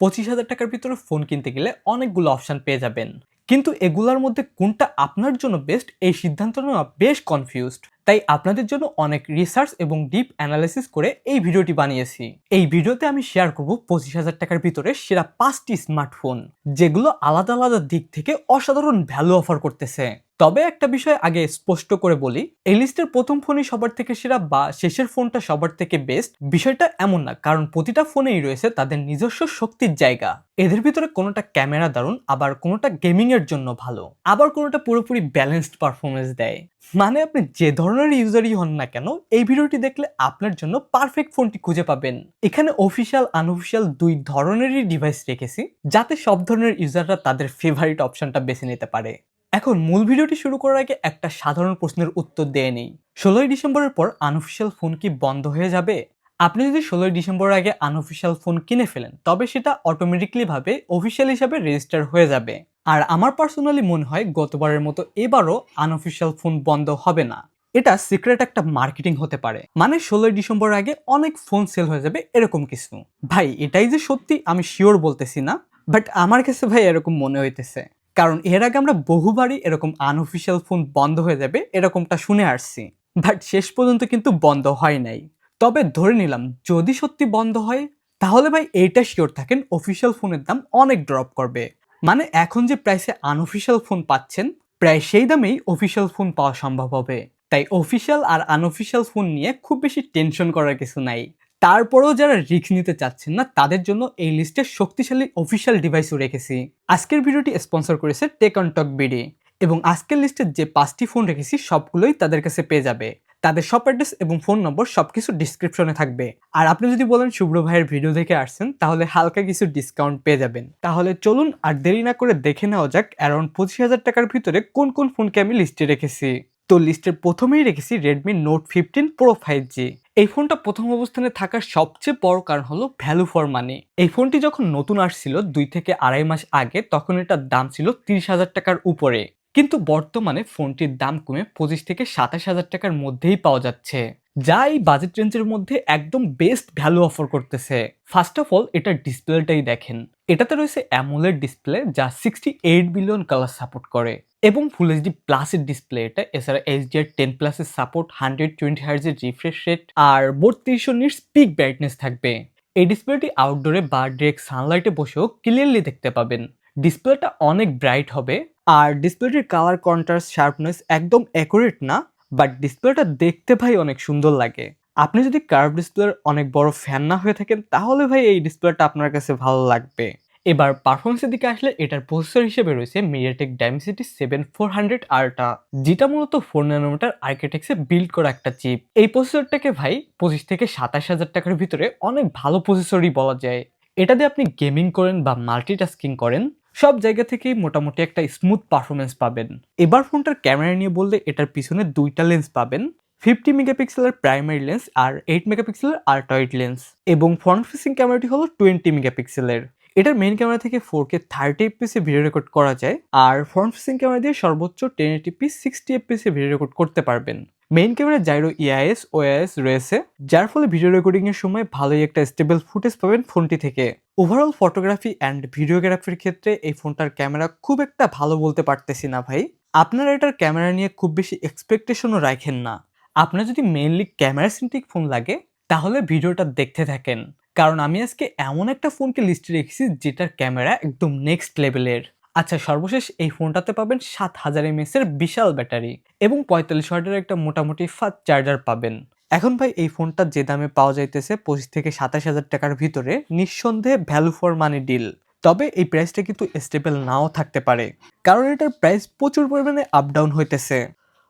পঁচিশ হাজার টাকার ভিতরে ফোন কিনতে গেলে অনেকগুলো অপশান পেয়ে যাবেন। কিন্তু এগুলার মধ্যে কোনটা আপনার জন্য বেস্ট এই সিদ্ধান্ত নেওয়া বেশ কনফিউজড তাই আপনাদের জন্য অনেক রিসার্চ এবং ডিপ অ্যানালাইসিস করে এই ভিডিওটি বানিয়েছি। এই ভিডিওতে আমি শেয়ার করব পঁচিশ হাজার টাকার ভিতরে সেরা পাঁচটি স্মার্টফোন যেগুলো আলাদা আলাদা দিক থেকে অসাধারণ ভ্যালু অফার করতেছে। তবে একটা বিষয় আগে স্পষ্ট করে বলি, এই লিস্টের প্রথম ফোনই সবার থেকে সেরা বা শেষের ফোনটা সবার থেকে বেস্ট বিষয়টা এমন না, কারণ প্রতিটা ফোনেই রয়েছে তাদের নিজস্ব শক্তির জায়গা। এদের ভিতরে কোনোটা ক্যামেরা দারুণ, আবার কোনোটা গেমিং এর জন্য ভালো। আবার কোনোটা পুরোপুরি ব্যালেন্সড পারফরমেন্স দেয়। মানে আপনি যে ধরনের ইউজারই হন না কেন, এই ভিডিওটি দেখলে আপনার জন্য পারফেক্ট ফোনটি খুঁজে পাবেন। এখানে অফিসিয়াল আনঅফিসিয়াল দুই ধরনেরই ডিভাইস রেখেছি, যাতে সব ধরনের ইউজাররা তাদের ফেভারিট অপশনটা বেছে নিতে পারে। এখন মূল ভিডিওটি শুরু করার আগে একটা সাধারণ প্রশ্নের উত্তর দিয়ে নেই। ষোলোই ডিসেম্বরের পর আনঅফিসিয়াল ফোন কি বন্ধ হয়ে যাবে? আপনি যদি ষোলোই ডিসেম্বরের আগে আনঅফিসিয়াল ফোন কিনে ফেলেন, তবে সেটা অটোমেটিকলি ভাবে অফিসিয়াল হিসাবে রেজিস্টার হয়ে যাবে। আর আমার পার্সোনালি মনে হয় গতবারের মতো এবারও আনঅফিসিয়াল ফোন বন্ধ হবে না। এটা সিক্রেট একটা মার্কেটিং হতে পারে। মানে ষোলোই ডিসেম্বর আগে অনেক ফোন সেল হয়ে যাবে এরকম কিছু। ভাই, এটাই যে সত্যি, আমি শিওর বলতেছি না বাট আমার কাছে ভাই এরকম মনে হইতেছে। কারণ এর আগে আমরা বহুবারই এরকম আনঅফিসিয়াল ফোন বন্ধ হয়ে যাবে, এরকমটা শুনে আসছি। বাট শেষ পর্যন্ত কিন্তু বন্ধ হয় নাই। তবে ধরে নিলাম, যদি সত্যি বন্ধ হয়, তাহলে ভাই এইটা শিওর থাকেন অফিসিয়াল ফোনের দাম অনেক ড্রপ করবে। মানে এখন যে প্রাইসে আনঅফিসিয়াল ফোন পাচ্ছেন, প্রায় সেই দামেই অফিসিয়াল ফোন পাওয়া সম্ভব হবে। তাই অফিসিয়াল আর আনঅফিসিয়াল ফোন নিয়ে খুব বেশি টেনশন করার কিছু নাই। তারপরেও যারা রিস্ক নিতে চাচ্ছেন না, তাদের জন্য এই লিস্টে শক্তিশালী অফিসিয়াল ডিভাইসও রেখেছি। আজকের ভিডিওটি স্পন্সর করেছে টেক অন টক বিডি এবং আজকের লিস্টের যে পাঁচটি ফোন রেখেছি, সবগুলোই তাদের কাছে পেয়ে যাবে। তাদের শপ অ্যাড্রেস এবং ফোন নম্বর সব কিছু ডিসক্রিপশনে থাকবে। আর আপনি যদি বলেন শুভ্র ভাইয়ের ভিডিও দেখে আসছেন, তাহলে হালকা কিছু ডিসকাউন্ট পেয়ে যাবেন। তাহলে চলুন আর দেরি না করে দেখে নেওয়া যাক অ্যারাউন্ড পঁচিশ হাজার টাকার ভিতরে কোন কোন ফোনকে আমি লিস্টে রেখেছি। তো লিস্টের প্রথমেই রেখেছি Redmi Note fifteen pro five G এই ফোনটা প্রথম অবস্থানে থাকার সবচেয়ে বড় কারণ হলো ভ্যালু ফর মানি এই ফোনটি যখন নতুন আসছিল দুই থেকে আড়াই মাস আগে, তখন এটার দাম ছিল তিরিশ হাজার টাকার উপরে। কিন্তু বর্তমানে ফোনটির দাম কমে পঁচিশ থেকে সাতাশ হাজার টাকার মধ্যেই পাওয়া যাচ্ছে। যা এই বাজেট রেঞ্জের মধ্যে একদম বেস্ট ভ্যালু অফার করতেছে। ফার্স্ট অফ অল এটার ডিসপ্লেটাই দেখেন। এটাতে রয়েছে অ্যামোলেড ডিসপ্লে যা sixty eight billion colour support করে। এবং ফুল এইচডি প্লাসের ডিসপ্লে এটা এছাড়া এইচডিআর টেন প্লাসের সাপোর্ট হান্ড্রেড টোয়েন্টি হার্জের রিফ্রেশ রেট আর বত্রিশশো নিটস পিক ব্রাইটনেস থাকবে। এই ডিসপ্লেটি আউটডোরে বা ডিরেক্ট সানলাইটে বসেও ক্লিয়ারলি দেখতে পাবেন। ডিসপ্লেটা অনেক ব্রাইট হবে, আর ডিসপ্লেটির কালার কন্ট্রাস্ট শার্পনেস একদম অ্যাকুরেট না বাট ডিসপ্লেটা দেখতে ভাই অনেক সুন্দর লাগে। আপনি যদি কার্ভ ডিসপ্লের অনেক বড় ফ্যান না হয়ে থাকেন, তাহলে ভাই এই ডিসপ্লেটা আপনার কাছে ভালো লাগবে। এবার পারফরমেন্সের দিকে আসলে এটার প্রসেসর হিসেবে রয়েছে MediaTek Dimensity seven four hundred আরটা যেটা মূলত ফোর ন্যানোমিটার আর্কিটেক্সে বিল্ড করা একটা চিপ এই প্রসেসরটাকে ভাই পঁচিশ থেকে সাতাশ হাজার টাকার ভিতরে অনেক ভালো প্রসেসরই বলা যায়। এটা দিয়ে আপনি গেমিং করেন বা মাল্টিটাস্কিং করেন, সব জায়গা থেকেই মোটামুটি একটা স্মুথ পারফরমেন্স পাবেন। এবার ফোনটার ক্যামেরা নিয়ে বললে এটার পিছনে দুইটা লেন্স পাবেন ফিফটি মেগাপিক্সেলের প্রাইমারি লেন্স আর এইট মেগাপিক্সেলের আল্ট্রয়েড লেন্স এবং ফ্রন্ট ফেসিং ক্যামেরাটি হলো টোয়েন্টি মেগাপিক্সেলের এটার মেইন ক্যামেরা থেকে ফোর কে থার্টি এফপিসে ভিডিও রেকর্ড করা যায়, আর ফ্রন্ট ফেসিং ক্যামেরা দিয়ে সর্বোচ্চ টেন এটিপি সিক্সটি এফপিসে ভিডিও রেকর্ড করতে পারবেন। Main camera gyro EIS OIS রয়েছে, যার ফলে ভিডিও রেকর্ডিং এর সময় ভালোই একটা স্টেবল ফুটেজ পাবেন ফোনটি থেকে। ওভারঅল ফটোগ্রাফি অ্যান্ড ভিডিওগ্রাফির ক্ষেত্রে এই ফোনটার ক্যামেরা খুব একটা ভালো বলতে পারতেছি না ভাই। আপনারা এটার ক্যামেরা নিয়ে খুব বেশি এক্সপেকটেশনও রাখেন না। আপনার যদি মেইনলি ক্যামেরা সেন্ট্রিক ফোন লাগে, তাহলে ভিডিওটা দেখতে থাকেন। কারণ আমি আজকে এমন একটা ফোনকে লিস্টে রেখেছি যেটার ক্যামেরা একদম নেক্সট লেভেলের আচ্ছা সর্বশেষ এই ফোনটাতে পাবেন সাত হাজার এমএস এর বিশাল ব্যাটারি এবং পঁয়তাল্লিশ ওয়াটের একটা মোটামুটি ফাস্ট চার্জার পাবেন। এখন ভাই, এই ফোনটা যে দামে পাওয়া যাইতেছে পঁচিশ থেকে সাতাশ হাজার টাকার ভিতরে নিঃসন্দেহে ভ্যালু ফর মানি ডিল তবে এই প্রাইসটা কিন্তু স্টেবল নাও থাকতে পারে, কারণ এটার প্রাইস প্রচুর পরিমাণে আপ ডাউন হইতেছে।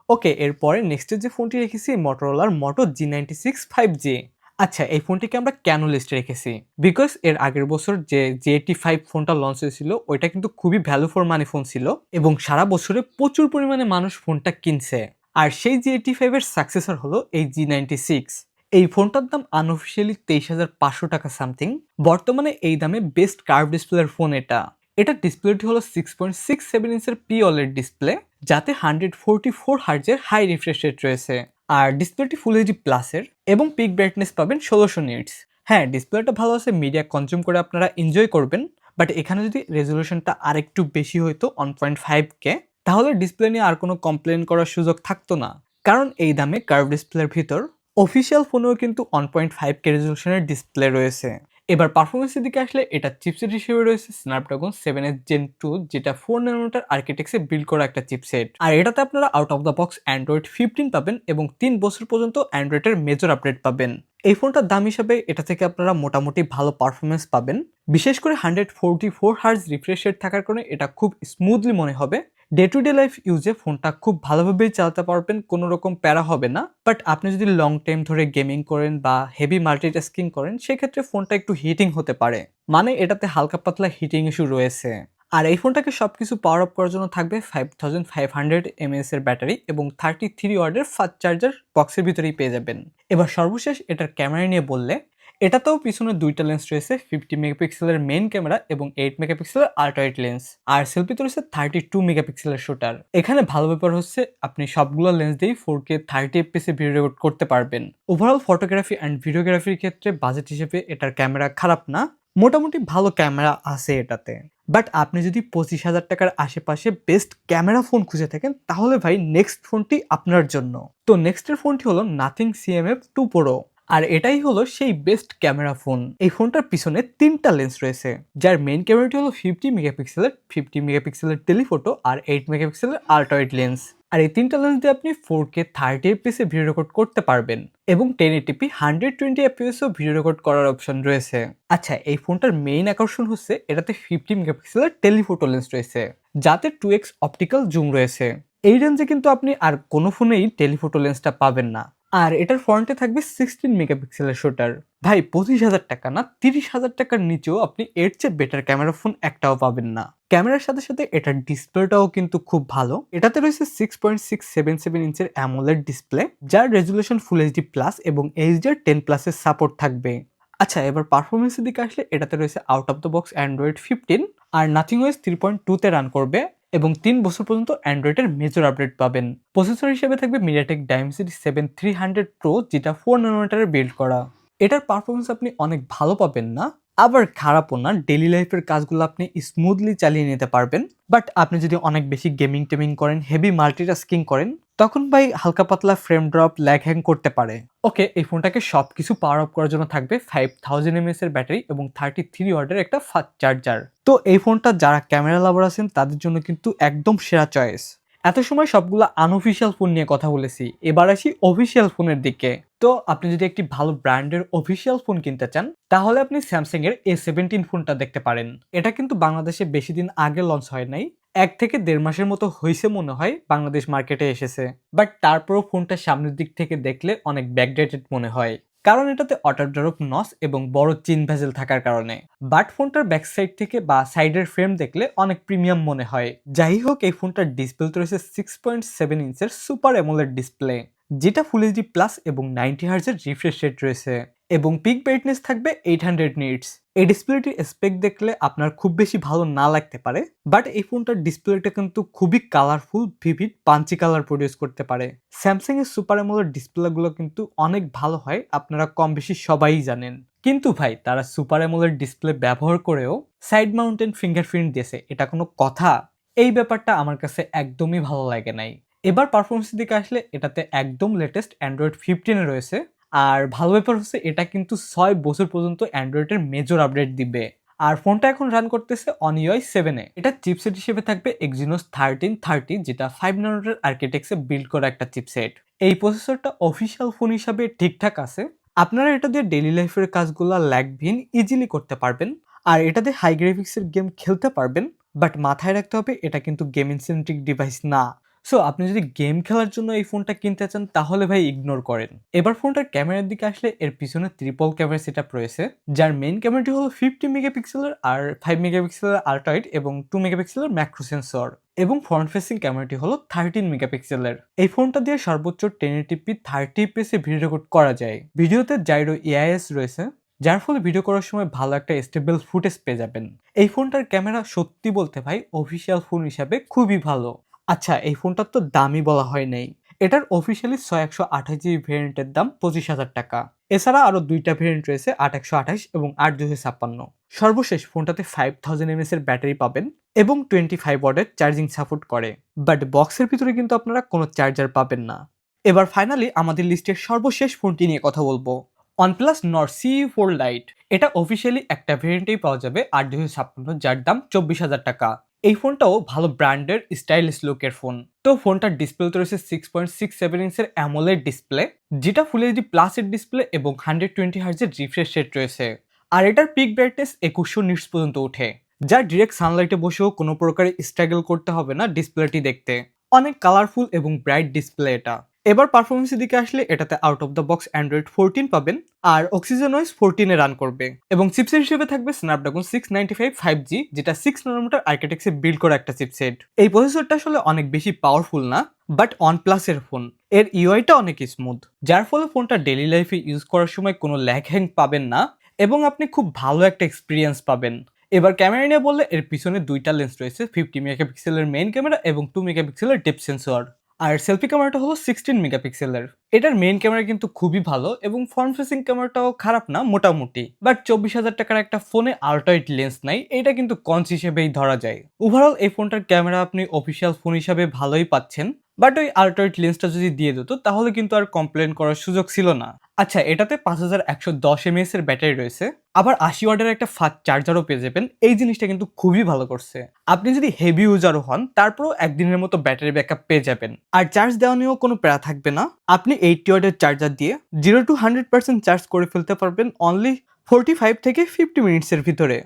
ওকে এরপরে নেক্সটের যে ফোনটি রেখেছি মোটরোলার Moto G ninety six five G আচ্ছা এই ফোনটিকে আমরা কেন লিস্টে রেখেছি? বিকজ এর আগের বছর যে জে এইটি ফাইভ ফোনটা লঞ্চ হয়েছিল, ওইটা কিন্তু খুবই ভ্যালু ফর মানি ফোন ছিল এবং সারা বছরে প্রচুর পরিমাণে মানুষ ফোনটা কিনছে। আর সেই জি এইটি ফাইভের সাকসেসর হলো এই জি নাইনটি সিক্স এই ফোনটার দাম আনঅফিসিয়ালি তেইশ হাজার পাঁচশো টাকা সামথিং বর্তমানে এই দামে বেস্ট কার্ভ ডিসপ্লের ফোন এটা। এটা ডিসপ্লেটি হলো সিক্স পয়েন্ট সিক্স সেভেন ইঞ্চের পি অলের ডিসপ্লে যাতে হান্ড্রেড ফোরটি ফোর হার্জের হাই রিফ্রেশ রেট রয়েছে। আর ডিসপ্লেটি ফুল এইচডি প্লাসের এবং পিক ব্রাইটনেস পাবেন ষোলোশো নিটস হ্যাঁ ডিসপ্লেটা ভালো আছে মিডিয়া কনজিউম করে আপনারা এনজয় করবেন বাট এখানে যদি রেজলিউশনটা আরেকটু বেশি হইতো ওয়ান পয়েন্ট ফাইভ কে তাহলে ডিসপ্লে নিয়ে আর কোনো কমপ্লেন করার সুযোগ থাকতো না। কারণ এই দামে কার্ভ ডিসপ্লের ভিতর অফিসিয়াল ফোনেও কিন্তু ওয়ান পয়েন্ট ফাইভ কে রেজলিউশনের ডিসপ্লে রয়েছে। এবার পারফরমেন্সের দিকে আসলে এটা চিপসেট হিসেবে রয়েছে Snapdragon seven S gen two যেটা ফোর নানোমিটার আর্কিটেক্সে বিল্ড করা একটা চিপসেট আর এটাতে আপনারা out of the box Android fifteen পাবেন এবং তিন বছর পর্যন্ত অ্যান্ড্রয়েডের মেজর আপডেট পাবেন। এই ফোনটার দাম হিসাবে এটা থেকে আপনারা মোটামুটি ভালো পারফরমেন্স পাবেন। বিশেষ করে hundred forty four hertz refresh rate থাকার কারণে এটা খুব স্মুথলি মনে হবে। ডে টু ডে লাইফ ইউজে ফোনটা খুব ভালোভাবেই চালাতে পারবেন কোনো রকম প্যারা হবে না। বাট আপনি যদি লং টাইম ধরে গেমিং করেন বা হেভি মাল্টিটাস্কিং করেন, সেক্ষেত্রে ফোনটা একটু হিটিং হতে পারে। মানে এটাতে হালকা পাতলা হিটিং ইস্যু রয়েছে। আর এই ফোনটাকে সব কিছু পাওয়ার আপ করার জন্য থাকবে five thousand five hundred mAh এর ব্যাটারি এবং থার্টি থ্রি ওয়ার্ডের ফাস্ট চার্জার বক্সের ভিতরেই পেয়ে যাবেন। এবার সর্বশেষ এটার ক্যামেরা নিয়ে বললে এটাতেও পিছনে দুইটা লেন্স রয়েছে ফিফটি মেগাপিক্সেলের মেইন ক্যামেরা এবং এইট মেগাপিক্সেলের আল্ট্রাইট লেন্স আর সেলফিতে রয়েছে থার্টি টু মেগাপিক্সেলের শুটার এখানে ভালো ব্যাপার হচ্ছে, আপনি সবগুলো লেন্স দিয়েই ফোর কে থার্টি এফপিসে ভিডিও রেকর্ড করতে পারবেন। ওভারঅল ফটোগ্রাফি অ্যান্ড ভিডিওগ্রাফির ক্ষেত্রে বাজেট হিসেবে এটার ক্যামেরা খারাপ না। মোটামুটি ভালো ক্যামেরা আছে এটাতে। বাট আপনি যদি পঁচিশ হাজার টাকার আশেপাশে বেস্ট ক্যামেরা ফোন খুঁজে থাকেন, তাহলে ভাই নেক্সট ফোনটি আপনার জন্য। তো নেক্সটের ফোনটি হলো নাথিং সিএমএফ টু প্রো আর এটাই হলো সেই বেস্ট ক্যামেরা ফোন এই ফোনটার পিছনে তিনটা লেন্স রয়েছে, যার মেইন ক্যামেরাটি হলো ফিফটি মেগাপিক্সেলের ফিফটি মেগাপিক্সেলের টেলিফোটো আর এইট মেগাপিক্সেলের আল্ট্রাইট লেন্স আর এই তিনটা লেন্স দিয়ে আপনি ফোর কে থার্টি এফপিএসে ভিডিও রেকর্ড করতে পারবেন এবং ten eighty p hundred twenty এফপিএসও video record করার অপশন রয়েছে। আচ্ছা এই ফোনটার মেইন আকর্ষণ হচ্ছে এটাতে ফিফটি মেগাপিক্সেলের টেলিফোটো লেন্স রয়েছে, যাতে টু এক্স অপটিক্যাল জুম রয়েছে। এই রেঞ্জে কিন্তু আপনি আর কোনো ফোনেই টেলিফোটো লেন্সটা পাবেন না। আর এটার ফ্রন্টে থাকবে সিক্সটিন মেগাপিক্সেলের শুটার ভাই, পঁচিশ হাজার টাকা না? তিরিশ হাজার টাকার নিচেও আপনি এর চেয়ে বেটার ক্যামেরা ফোন একটাও পাবেন না। ক্যামেরার সাথে সাথে এটার ডিসপ্লেটাও কিন্তু খুব ভালো। এটাতে রয়েছে six point six seven seven ইঞ্চের AMOLED display যার রেজুলেশন ফুল এইচডি প্লাস এবং এইচডিআর টেন প্লাসের সাপোর্ট থাকবে। আচ্ছা এবার পারফরমেন্সের দিকে আসলে এটাতে রয়েছে out of the box Android fifteen R nothing OS three point টুতে রান করবে। এবং তিন বছর পর্যন্ত অ্যান্ড্রয়েডের মেজর আপডেট পাবেন। প্রসেসর হিসেবে থাকবে MediaTek Dimensity seven three hundred pro যেটা ফোর নানোমিটারে বিল্ড করা। এটার পারফরমেন্স আপনি অনেক ভালো পাবেন না? আবার খারাপও না ডেলি লাইফের কাজগুলো আপনি স্মুথলি চালিয়ে নিতে পারবেন। বাট আপনি যদি অনেক বেশি গেমিং টেমিং করেন হেভি মাল্টিটাস্কিং করেন, তখন ভাই হালকা পাতলা ফ্রেম ড্রপ ল্যাগ হ্যাং করতে পারে। ওকে এই ফোনটাকে সব কিছু পাওয়ার আপ করার জন্য থাকবে ফাইভ থাউজেন্ড এমএস এর ব্যাটারি এবং থার্টি থ্রি ওয়ার্ডের একটা ফাস্ট চার্জার তো এই ফোনটা যারা ক্যামেরা লাভার আছেন, তাদের জন্য কিন্তু একদম সেরা চয়েস এত সময় সবগুলো আনঅফিসিয়াল ফোন নিয়ে কথা বলেছি, এবার আসি অফিসিয়াল ফোনের দিকে। তো আপনি যদি একটি ভালো ব্র্যান্ডের অফিসিয়াল ফোন কিনতে চান, তাহলে আপনি স্যামসাং এর এ সেভেন্টিন ফোনটা দেখতে পারেন। এটা কিন্তু বাংলাদেশে বেশি দিন আগে লঞ্চ হয় নাই। এক থেকে দেড় মাসের মতো হয়েছে মনে হয় বাংলাদেশ মার্কেটে এসেছে। বাট তারপরও ফোনটা সামনের দিক থেকে দেখলে অনেক ব্যাকডেটেড মনে হয়। কারণ এটাতে অটারডারক নস এবং বড় চিন ভেজেল থাকার কারণে। বাট ফোনটার ব্যাক সাইড থেকে বা সাইডের ফ্রেম দেখলে অনেক প্রিমিয়াম মনে হয়। যাই হোক, এই ফোনটার ডিসপ্লেতে রয়েছে সিক্স পয়েন্ট সেভেন ইঞ্চের সুপার এমোলেড ডিসপ্লে যেটা ফুল এইচডি প্লাস এবং নাইনটি হার্জের রিফ্রেশ রেট রয়েছে। এবং পিক ব্রাইটনেস থাকবে এইট হান্ড্রেড নিটস এই ডিসপ্লেটির স্পেক দেখলে আপনার খুব বেশি ভালো না লাগতে পারে বাট এই ফোনটার ডিসপ্লেটা কিন্তু খুবই colourful vivid punchy colour produce করতে পারে। স্যামসাং এর সুপার এমোলেড ডিসপ্লেগুলো কিন্তু অনেক ভালো হয়, আপনারা কম বেশি সবাই জানেন। কিন্তু ভাই, তারা সুপার এমোলেড ডিসপ্লে ব্যবহার করেও সাইড মাউন্টেন ফিঙ্গারপ্রিন্ট দিয়েছে, এটা কোনো কথা। এই ব্যাপারটা আমার কাছে একদমই ভালো লাগে নাই। এবার পারফরমেন্সের দিকে আসলে এটাতে একদম লেটেস্ট অ্যান্ড্রয়েড ফিফটিনে রয়েছে। আর ভালো ব্যাপার হচ্ছে এটা কিন্তু ছয় বছর পর্যন্ত অ্যান্ড্রয়েডের মেজর আপডেট দিবে। আর ফোনটা এখন রান করতেছে অন ইউআই সেভেনে এটা চিপসেট হিসেবে থাকবে এক্সিনোস থার্টিন থার্টি যেটা ফাইভ নানোটের আর্কিটেক্সে বিল্ড করা একটা চিপসেট এই প্রসেসরটা অফিসিয়াল ফোন হিসাবে ঠিকঠাক আছে। আপনারা এটা দিয়ে ডেলি লাইফের কাজগুলো ল্যাগভিন ইজিলি করতে পারবেন। আর এটাতে হাই গ্রাফিক্সের গেম খেলতে পারবেন। বাট মাথায় রাখতে হবে এটা কিন্তু গেমিং সেন্ট্রিক ডিভাইস না। সো আপনি যদি গেম খেলার জন্য এই ফোনটা কিনতে চান, তাহলে ভাই ইগনোর করেন। এবার ফোনটার ক্যামেরার দিকে আসলে এর পিছনে ত্রিপল ক্যামেরা সেট রয়েছে, যার মেইন ক্যামেরাটি হলো ফিফটি মেগাপিক্সেলের আর ফাইভ মেগাপিক্সেলের আল্ট্রাইট এবং টু মেগাপিক্সেলের ম্যাক্রো সেন্সর এবং ফ্রন্ট ফেসিং ক্যামেরাটি হলো থার্টিন মেগাপিক্সেলের এই ফোনটা দিয়ে সর্বোচ্চ টেন এটিপি থার্টি পিসে ভিডিও রেকর্ড করা যায়। ভিডিওতে জাইরো এআইএস রয়েছে, যার ফলে ভিডিও করার সময় ভালো একটা স্টেবল ফুটেজ পেয়ে যাবেন। এই ফোনটার ক্যামেরা সত্যি বলতে ভাই অফিসিয়াল ফোন হিসাবে খুবই ভালো। আচ্ছা এই ফোনটার তো দামই বলা হয় নাই। এটার অফিসিয়ালি ছয় একশো আঠাশ জিবি ভেরিয়েন্টের দাম পঁচিশ হাজার টাকা। এছাড়া আরও দুইটা ভেরিয়েন্ট রয়েছে, আট একশো আঠাশ এবং আট দুশো ছাপ্পান্ন। সর্বশেষ ফোনটাতে ফাইভ থাউজেন্ড এমএস এর ব্যাটারি পাবেন এবং টোয়েন্টি ফাইভ ওয়ার্ডের চার্জিং সাপোর্ট করে বাট বক্সের ভিতরে কিন্তু আপনারা কোনো চার্জার পাবেন না। এবার ফাইনালি আমাদের লিস্টের সর্বশেষ ফোনটি নিয়ে কথা বলব। OnePlus Nord C four lite এটা অফিসিয়ালি একটা ভেরিয়েন্টেই পাওয়া যাবে, আট দুশো ছাপ্পান্ন, যার দাম চব্বিশ হাজার টাকা। এই ফোনটাও ভালো ব্র্যান্ডের স্টাইলিশ লুকের ফোন তো ফোনটার ডিসপ্লে ডিসপ্লেতে রয়েছে সিক্স পয়েন্ট সিক্স সেভেন ইঞ্চের অ্যামোলেড ডিসপ্লে যেটা ফুল এইচডি প্লাসের ডিসপ্লে এবং হান্ড্রেড টোয়েন্টি হার্জের রিফ্রেশ রেট রয়েছে। আর এটার পিক ব্রাইটনেস একুশশো নিটস পর্যন্ত ওঠে। যা ডিরেক্ট সানলাইটে বসেও কোনো প্রকারে স্ট্রাগল করতে হবে না ডিসপ্লেটি দেখতে। অনেক কালারফুল এবং ব্রাইট ডিসপ্লে এটা। এবার পারফরমেন্সের দিকে আসলে এটাতে out of the box Android fourteen পাবেন আর অক্সিজেন ওয়াইজ ফোরটিনে রান করবে। এবং চিপসেট হিসেবে থাকবে Snapdragon six ninety five five G যেটা সিক্স নানোমিটার আর্কিটেক্সে বিল্ড করা একটা চিপসেট এই প্রসেসরটা আসলে অনেক বেশি পাওয়ারফুল না বাট ওয়ান প্লাসের ফোন এর ইউআইটা অনেক স্মুথ যার ফলে ফোনটা ডেলি লাইফে ইউজ করার সময় কোনো ল্যাগ হ্যাং পাবেন না এবং আপনি খুব ভালো একটা এক্সপিরিয়েন্স পাবেন। এবার ক্যামেরা নিয়ে বললে এর পিছনে দুইটা লেন্স রয়েছে ফিফটি মেগাপিক্সেলের মেইন ক্যামেরা এবং টু মেগাপিক্সেলের ডেপ সেন্সর আর সেলফি ক্যামেরাটা হলো সিক্সটিন মেগাপিক্সেলের এটার মেইন ক্যামেরা কিন্তু খুবই ভালো এবং ফ্রন্ট ফেসিং ক্যামেরাটাও খারাপ না, মোটামুটি। বাট চব্বিশ হাজার টাকার একটা ফোনে আল্ট্রাইট লেন্স নাই, এটা কিন্তু কঞ্চ হিসেবেই ধরা যায়। ওভারঅল এই ফোনটার ক্যামেরা আপনি অফিসিয়াল ফোন হিসাবে ভালোই পাচ্ছেন। বাট ওই আল্ট্রাইট লেন্সটা যদি দিয়ে দিত, তাহলে কিন্তু আর কমপ্লেন করার সুযোগ ছিল না। আচ্ছা এটাতে পাঁচ হাজার একশো দশ এমএস এর ব্যাটারি রয়েছে। আবার আশি ওয়াটের একটা ফাস্ট চার্জারও পেয়ে যাবেন এই জিনিসটা কিন্তু খুবই ভালো করছে। আপনি যদি হেভি ইউজারও হন, তারপরও একদিনের মতো ব্যাটারি ব্যাকআপ পেয়ে যাবেন। আর চার্জ দেওয়া নিয়েও কোনো প্যারা থাকবে না। আপনি এইটটি ওয়াটের চার্জার দিয়ে zero to hundred percent charge করে ফেলতে পারবেন অনলি ফোরটি ফাইভ থেকে ফিফটি মিনিটসের ভিতরে।